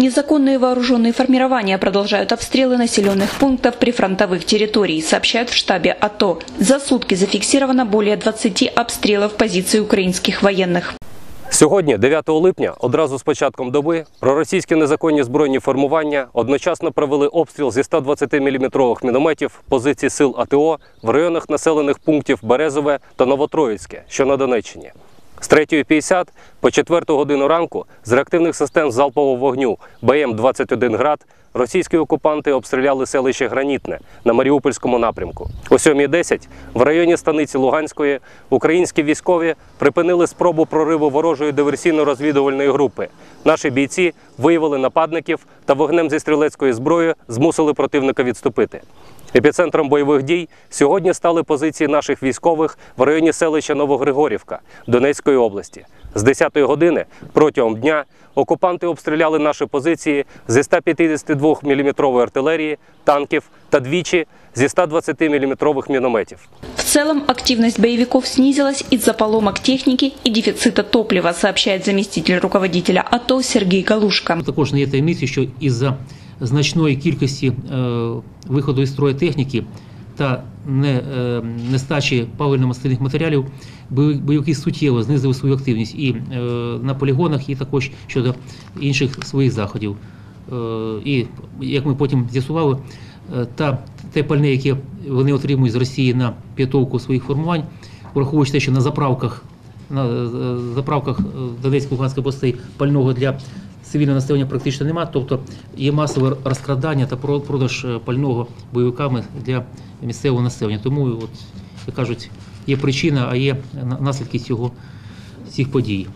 Незаконные вооруженные формирования продолжают обстрелы населенных пунктов прифронтовых территорий, сообщают в штабе АТО. За сутки зафиксировано более 20 обстрелов позиций украинских военных. Сьогодні, 9 липня, одразу з початком доби, проросійські незаконні збройні формування одночасно провели обстріл зі 120-мм мінометів позицій сил АТО в районах населених пунктів Березове та Новотроїцьке, що на Донеччині. З 3.50 по 4 годину ранку з реактивних систем залпового вогню БМ-21 «Град» російські окупанти обстріляли селище Гранітне на Маріупольському напрямку. О 7.10 в районі станиці Луганської українські військові припинили спробу прориву ворожої диверсійно-розвідувальної групи. Наші бійці виявили нападників та вогнем зі стрілецької зброї змусили противника відступити. Епіцентром бойових дій сьогодні стали позиції наших військових в районі селища Новогригорівка Донецької області. З 10-ї години протягом дня окупанти обстріляли наші позиції зі 152 мм артилерії, танків та двічі зі 120 мм мінометів. В целом активность боевиков снизилась из-за поломок техники и дефицита топлива, сообщает заместитель руководителя АТО Сергей Галушка. Також не є таємницею, що із-за значної кількості е, виходу із строю техніки та е, нестачі паливно-мастильних матеріалів бойовики суттєво знизили свою активність і е, на полігонах, і також щодо інших своїх заходів. Е, і як ми потім з'ясували, та те пальне, яке вони отримують з Росії на підготовку своїх формувань, враховуючи те, що на заправках на заправках е, Донецької Луганської областей пального для цивільного населення практично немає, тобто є масове розкрадання та про- продаж е, пального бойовиками для місцевого населення. Тому, от, як кажуть, є причина, а є на- наслідки цього цих подій.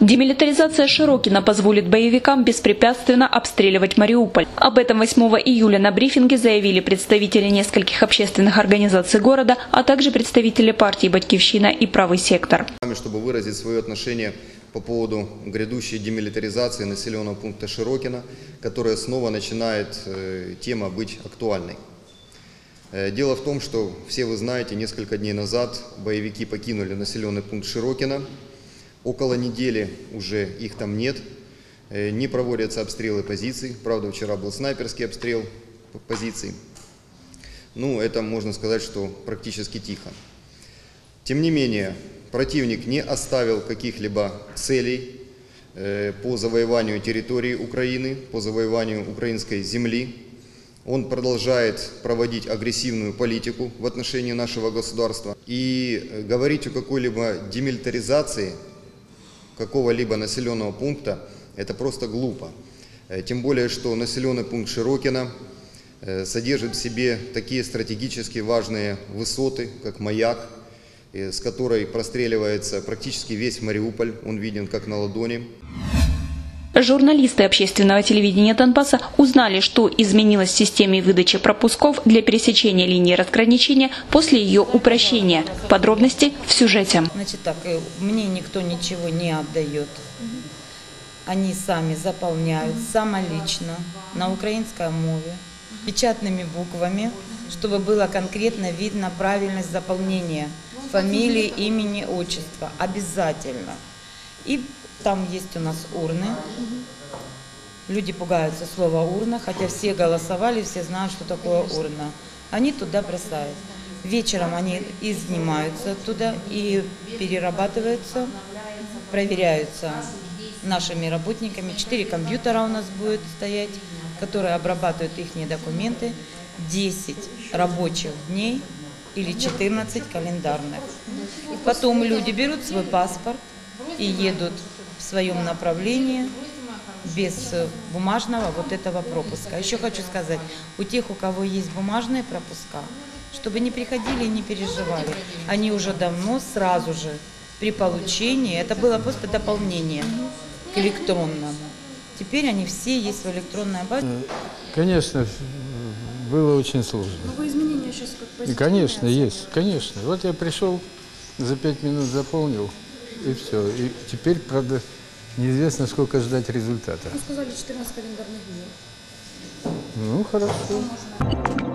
Демилитаризация Широкина позволит боевикам беспрепятственно обстреливать Мариуполь. Об этом 8 июля на брифинге заявили представители нескольких общественных организаций города, а также представители партии «Батьковщина» и «Правый сектор». вами, чтобы выразить свое отношение по поводу грядущей демилитаризации населенного пункта Широкина, которая снова начинает э, тема быть актуальной. Э, Дело в том, что все вы знаете, несколько дней назад боевики покинули населенный пункт Широкина. Около недели уже их там нет. Э, Не проводятся обстрелы позиций. Правда, вчера был снайперский обстрел позиций. Ну, это можно сказать, что практически тихо. Тем не менее, противник не оставил каких-либо целей э, по завоеванию территории Украины, по завоеванию украинской земли. Он продолжает проводить агрессивную политику в отношении нашего государства. И э, говорить о какой-либо демилитаризации какого-либо населенного пункта это просто глупо. Э, Тем более, что населенный пункт Широкина содержит в себе такие стратегически важные высоты, как маяк, с которой простреливается практически весь Мариуполь, он виден как на ладони. Журналисты общественного телевидения Донбасса узнали, что изменилось в системе выдачи пропусков для пересечения линии разграничения после ее упрощения. Подробности в сюжете. Значит так, э, мне никто ничего не отдает. Они сами заполняют самолично на украинской мове, печатными буквами, чтобы было конкретно видно правильность заполнения фамилии, имени, отчества. Обязательно. И там есть у нас урны. Люди пугаются слова урна, хотя все голосовали, все знают, что такое урна. Они туда бросают. Вечером они изнимаются оттуда и перерабатываются, проверяются нашими работниками. Четыре компьютера у нас будет стоять, которые обрабатывают их документы. 10 рабочих дней или 14 календарных. Потом люди берут свой паспорт и едут в своем направлении без э, бумажного вот этого пропуска. Еще хочу сказать, у тех, у кого есть бумажные пропуска, чтобы не приходили и не переживали. Они уже давно, сразу же, при получении, это было просто дополнение к электронному. Теперь они все есть в электронной базе. Конечно, было очень сложно. Вы изменения сейчас как И, конечно, есть, конечно. Вот я пришел, за пять минут заполнил, и все. И теперь, правда, неизвестно, сколько ждать результата. Вы сказали 14 календарных дней. Ну, хорошо.